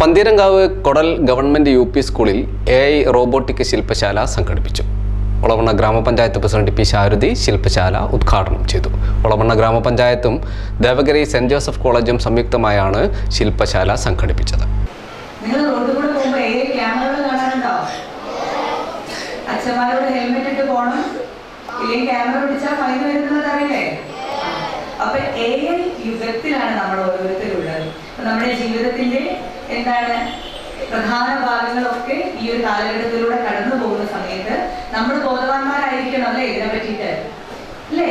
Pantheerankavu Kodal government U P സ്കൂളിൽ A I robotic ശില്പശാല സംഘടിപ്പിച്ചു. ഒളവണ്ണ ഗ്രാമപഞ്ചായത്ത് പ്രസിഡന്റ് പി ശാരദി ശില്പശാല ഉദ്ഘാടനം ചെയ്തു. ഒളവണ്ണ ഗ്രാമപഞ്ചായത്തും ദേവഗിരി സെന്റ് ജോസഫ് കോളേജും സംയുക്തമായാണ് ശില്പശാല സംഘടിപ്പിച്ചത്. ക്യാമറ പിടിച്ചാൽ ഫൈൻ അപ്പൊ എ ഐ യുഗത്തിലാണ് നമ്മൾ ഓരോരുത്തരുള്ളത്. നമ്മുടെ ജീവിതത്തിന്റെ എന്താണ് പ്രധാന ഭാഗങ്ങളൊക്കെ ഈ ഒരു കാലഘട്ടത്തിലൂടെ കടന്നു പോകുന്ന സമയത്ത് നമ്മൾ ബോധവാന്മാരായിരിക്കണം അല്ലേ ഇതിനെ പറ്റിയിട്ട്? അല്ലേ?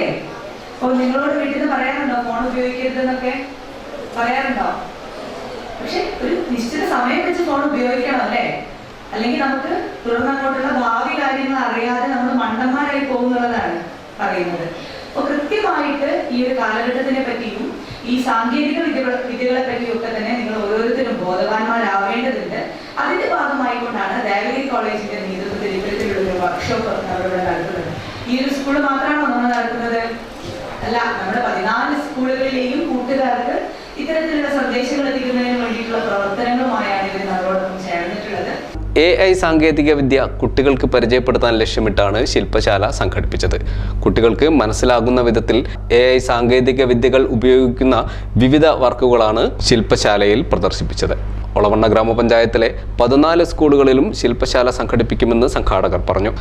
അപ്പൊ നിങ്ങളോട് വീട്ടിൽ നിന്ന് പറയാറുണ്ടോ? ഫോൺ ഉപയോഗിക്കരുതെന്നൊക്കെ? പറയാറുണ്ടോ? പക്ഷെ ഒരു നിശ്ചിത സമയം വെച്ച് ഫോൺ ഉപയോഗിക്കണം അല്ലേ? അല്ലെങ്കിൽ നമുക്ക് തുടർന്ന് അങ്ങോട്ടുള്ള ഭാവി കാര്യങ്ങൾ അറിയാതെ നമ്മൾ മണ്ടന്മാരായി പോകുന്നുള്ളതാണ് പറയുന്നത്. അപ്പൊ കൃത്യമായിട്ട് ഈ ഒരു കാലഘട്ടത്തിനെ പറ്റിയും ഈ സാങ്കേതിക വിദ്യകളെ വിദ്യകളെ പറ്റിയും ഒക്കെ തന്നെ ബോധവാന്മാരാവേണ്ടതുണ്ട്. അതിന്റെ ഭാഗമായിക്കൊണ്ടാണ് ദേവഗിരി കോളേജിന്റെ നേതൃത്വത്തിൽ ഇത്തരത്തിലുള്ള ഒരു വർക്ക്ഷോപ്പ് നമ്മളിവിടെ നടത്തുന്നത്. ഈ ഒരു സ്കൂൾ മാത്രമാണോ നമ്മൾ നടത്തുന്നത്? അല്ല നമ്മുടെ പതിനാല് സ്കൂളുകളിലെയും കൂട്ടുകാർക്ക് ഇത്തരത്തിലുള്ള എ ഐ സാങ്കേതിക വിദ്യ കുട്ടികൾക്ക് പരിചയപ്പെടുത്താൻ ലക്ഷ്യമിട്ടാണ് ശില്പശാല സംഘടിപ്പിച്ചത്. കുട്ടികൾക്ക് മനസ്സിലാകുന്ന വിധത്തിൽ എ ഐ സാങ്കേതിക വിദ്യകൾ ഉപയോഗിക്കുന്ന വിവിധ വർക്കുകളാണ് ശില്പശാലയിൽ പ്രദർശിപ്പിച്ചത്. ഒളവണ്ണ ഗ്രാമപഞ്ചായത്തിലെ പതിനാല് സ്കൂളുകളിലും ശില്പശാല സംഘടിപ്പിക്കുമെന്ന് സംഘാടകർ പറഞ്ഞു.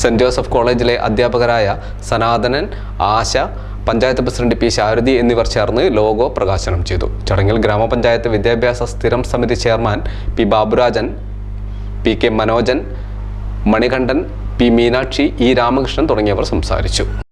സെന്റ് ജോസഫ് കോളേജിലെ അധ്യാപകരായ സനാതനൻ ആശ പഞ്ചായത്ത് പ്രസിഡന്റ് പി ശാരദി എന്നിവർ ചേർന്ന് ലോഗോ പ്രകാശനം ചെയ്തു. ചടങ്ങിൽ ഗ്രാമപഞ്ചായത്ത് വിദ്യാഭ്യാസ സ്ഥിരം സമിതി chairman P Baburajan P K Manojan Manikandan P Meenakshi E Ramakrishnan തുടങ്ങിയവർ സംസാരിച്ചു.